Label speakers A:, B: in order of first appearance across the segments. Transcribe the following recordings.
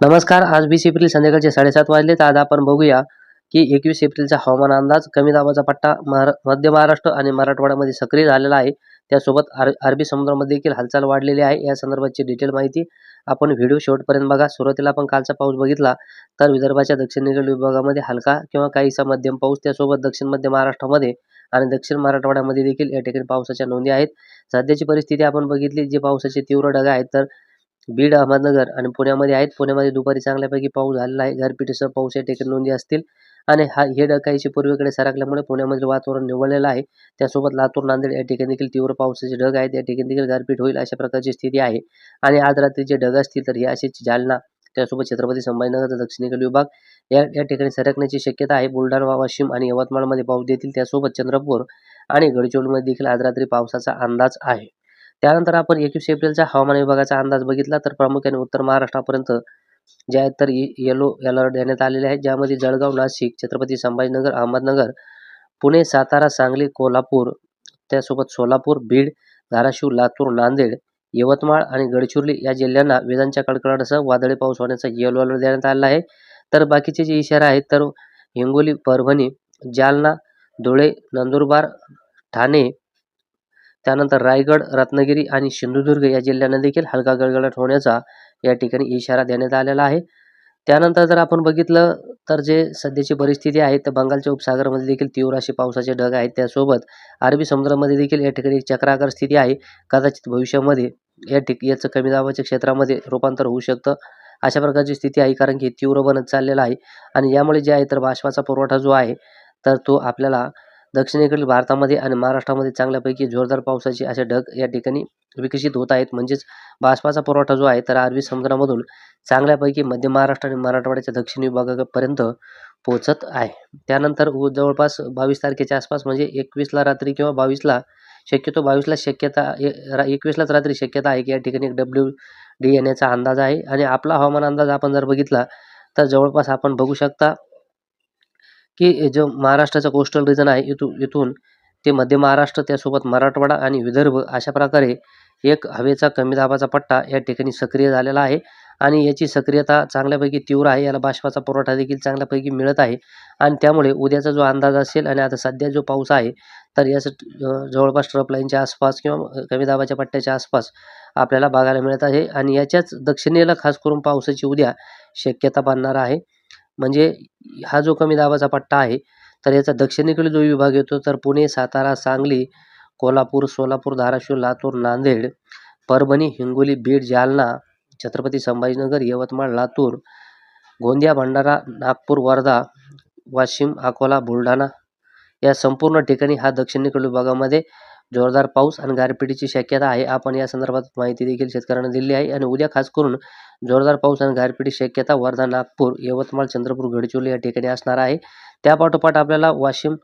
A: नमस्कार आज वीस एप्रिल संध्याकाळचे साडेसात वाजले तर आज आपण बघूया की एकवीस एप्रिलचा हवामान अंदाज कमी दाबाचा पट्टा महारा मध्य महाराष्ट्र आणि मराठवाड्यामध्ये सक्रिय झालेला आहे. त्यासोबत अर अरबी समुद्रामध्ये देखील हालचाल वाढलेली आहे. या संदर्भाची डिटेल माहिती आपण व्हिडिओ शेवटपर्यंत बघा. सुरुवातीला आपण कालचा पाऊस बघितला तर विदर्भाच्या दक्षिणेकडील विभागामध्ये हलका किंवा काहीसा मध्यम पाऊस त्यासोबत दक्षिण मध्य महाराष्ट्रामध्ये आणि दक्षिण मराठवाड्यामध्ये देखील या ठिकाणी पावसाच्या नोंदी आहेत. सध्याची परिस्थिती आपण बघितली जे पावसाचे तीव्र ढग आहेत तर बीड अहमदनगर आणि पुण्यामध्ये आहेत. पुण्यामध्ये दुपारी चांगल्यापैकी पाऊस झालेला आहे. गारपिटीसह पाऊस या ठिकाणी नोंदी असतील. आणि हा हे ढग पूर्वेकडे सरकल्यामुळे पुण्यामधील वातावरण निवळलेलं आहे. त्यासोबत लातूर नांदेड या ठिकाणी देखील तीव्र पावसाचे ढग आहेत. या ठिकाणी देखील गारपीट होईल अशा प्रकारची स्थिती आहे. आणि आज रात्री जे ढग असतील तर हे असेच जालना त्यासोबत छत्रपती संभाजीनगरचा दक्षिणेकडील विभाग या या ठिकाणी सरकण्याची शक्यता आहे. बुलढाणा वाशिम आणि यवतमाळमध्ये पाऊस देतील त्यासोबत चंद्रपूर आणि गडचिरोलीमध्ये देखील आज रात्री पावसाचा अंदाज आहे. त्यानंतर आपण एकवीस एप्रिलचा हवामान विभागाचा अंदाज बघितला तर प्रामुख्याने उत्तर महाराष्ट्रापर्यंत जे आहेत तर येलो अलर्ट देण्यात आलेले आहेत ज्यामध्ये जळगाव नाशिक छत्रपती संभाजीनगर अहमदनगर पुणे सातारा सांगली कोल्हापूर त्यासोबत सोलापूर बीड धाराशिव लातूर नांदेड यवतमाळ आणि गडचिरोली या जिल्ह्यांना विजांच्या कडकडाटासह वादळी पाऊस होण्याचा येलो अलर्ट देण्यात आलेला आहे. तर बाकीचे जे इशारा आहेत तर हिंगोली परभणी जालना धुळे नंदुरबार ठाणे त्यानंतर रायगड रत्नागिरी आणि सिंधुदुर्ग या जिल्ह्यांना देखील हलका गडगडाट होण्याचा या ठिकाणी इशारा देण्यात आलेला आहे. त्यानंतर जर आपण बघितलं तर जे सध्याची परिस्थिती आहे तर बंगालच्या उपसागरामध्ये देखील तीव्र असे पावसाचे ढग आहेत. त्यासोबत अरबी समुद्रामध्ये देखील या ठिकाणी एक चक्राकार स्थिती आहे. कदाचित भविष्यामध्ये या ठिक याचं कमी दाबाच्या क्षेत्रामध्ये रूपांतर होऊ शकतं अशा प्रकारची स्थिती आहे कारण की तीव्र बनत चाललेलं आहे. आणि यामुळे जे आहे तर बाष्पाचा पुरवठा जो आहे तर तो आपल्याला दक्षिणेकडील भारतामध्ये आणि महाराष्ट्रामध्ये चांगल्यापैकी जोरदार पावसाचे असे ढग या ठिकाणी विकसित होत आहेत. म्हणजेच बाष्पाचा पुरवठा जो आहे तर अरबी समुद्रामधून चांगल्यापैकी मध्य महाराष्ट्र आणि मराठवाड्याच्या दक्षिण विभागापर्यंत पोहोचत आहे. त्यानंतर जवळपास बावीस तारखेच्या आसपास म्हणजे एकवीसला रात्री किंवा बावीसला शक्यतो बावीसला शक्यता एकवीसलाच रात्री शक्यता आहे की या ठिकाणी एक डब्ल्यू डी येण्याचा अंदाज आहे. आणि आपला हवामान अंदाज आपण जर बघितला तर जवळपास आपण बघू शकता की जो महाराष्ट्राचा कोस्टल रिजन आहे इथून इथून ते मध्य महाराष्ट्र त्यासोबत मराठवाडा आणि विदर्भ अशा प्रकारे एक हवेचा कमी दाबाचा पट्टा या ठिकाणी सक्रिय झालेला आहे. आणि याची सक्रियता चांगल्यापैकी तीव्र आहे याला बाष्पाचा पुरवठा देखील चांगल्यापैकी मिळत आहे. आणि त्यामुळे उद्याचा जो अंदाज असेल आणि आता सध्या जो पाऊस आहे तर याचं जवळपास ट्रप लाईनच्या आसपास किंवा कमी दाबाच्या पट्ट्याच्या आसपास आपल्याला बघायला मिळत आहे. आणि याच्याच दक्षिणेला खास करून पावसाची उद्या शक्यता बनणार आहे. म्हणजे हा जो कमी दाबाचा पट्टा आहे तर याचा दक्षिणेकडील जो विभाग येतो तर पुणे सातारा सांगली कोल्हापूर सोलापूर धाराशिव लातूर नांदेड परभणी हिंगोली बीड जालना छत्रपती संभाजीनगर यवतमाळ लातूर गोंदिया भंडारा नागपूर वर्धा वाशिम अकोला बुलढाणा या संपूर्ण ठिकाणी हा दक्षिणेकडील विभागामध्ये जोरदार पाऊस आणि गारपिटीची शक्यता आहे. आपण या संदर्भात माहिती देखील शेतकऱ्यांना दिली आहे आणि उद्या खास करून जोरदार पाऊस आणि गारपिटी शक्यता वर्धा नागपूर यवतमाळ चंद्रपूर गडचिरोली या ठिकाणी असणार आहे. त्यापाठोपाठ आपल्याला वाशिम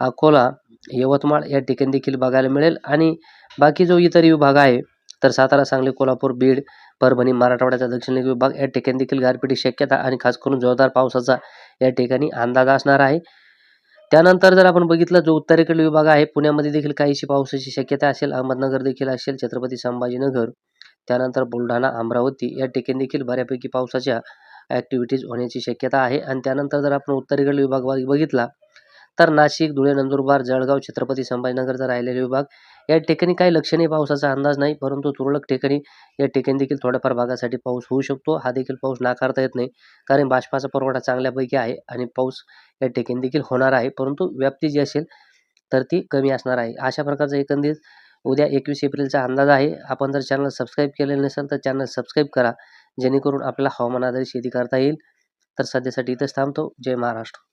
A: अकोला यवतमाळ या ठिकाणी देखील बघायला मिळेल. आणि बाकी जो इतर विभाग आहे तर सातारा सांगली कोल्हापूर बीड परभणी मराठवाड्याचा दक्षिण विभाग या ठिकाणी देखील गारपिटी शक्यता आणि खास करून जोरदार पावसाचा या ठिकाणी अंदाज असणार आहे. त्यानंतर जर आपण बघितलं जो उत्तरेकडील विभाग आहे पुण्यामध्ये देखील काहीशी पावसाची शक्यता असेल अहमदनगर देखील असेल छत्रपती संभाजीनगर त्यानंतर बुलढाणा अमरावती या ठिकाणी देखील बऱ्यापैकी पावसाच्या ॲक्टिव्हिटीज होण्याची शक्यता आहे. आणि त्यानंतर जर आपण उत्तरेकडील विभाग बघितला तर नाशिक धुळे नंदुरबार जळगाव छत्रपती संभाजीनगरचा राहिलेले विभाग या ठिकाणी काही लक्षणीय पावसाचा अंदाज नाही परंतु तुरळक ठिकाणी या ठिकाणी देखील थोड्याफार भागासाठी पाऊस होऊ शकतो. हा देखील पाऊस नाकारता येत नाही कारण बाष्पाचा पुरवठा चांगल्यापैकी आहे आणि पाऊस या ठिकाणी देखील होणार आहे परंतु व्याप्ती जी असेल तर ती कमी असणार आहे. अशा प्रकारचा एकंदरीत उद्या एकवीस एप्रिलचा अंदाज आहे. आपण जर चॅनल सबस्क्राईब केलेलं नसेल तर चॅनल सबस्क्राईब करा जेणेकरून आपल्याला हवामान आधारित शेती करता येईल. तर सध्यासाठी इथंच थांबतो. जय महाराष्ट्र.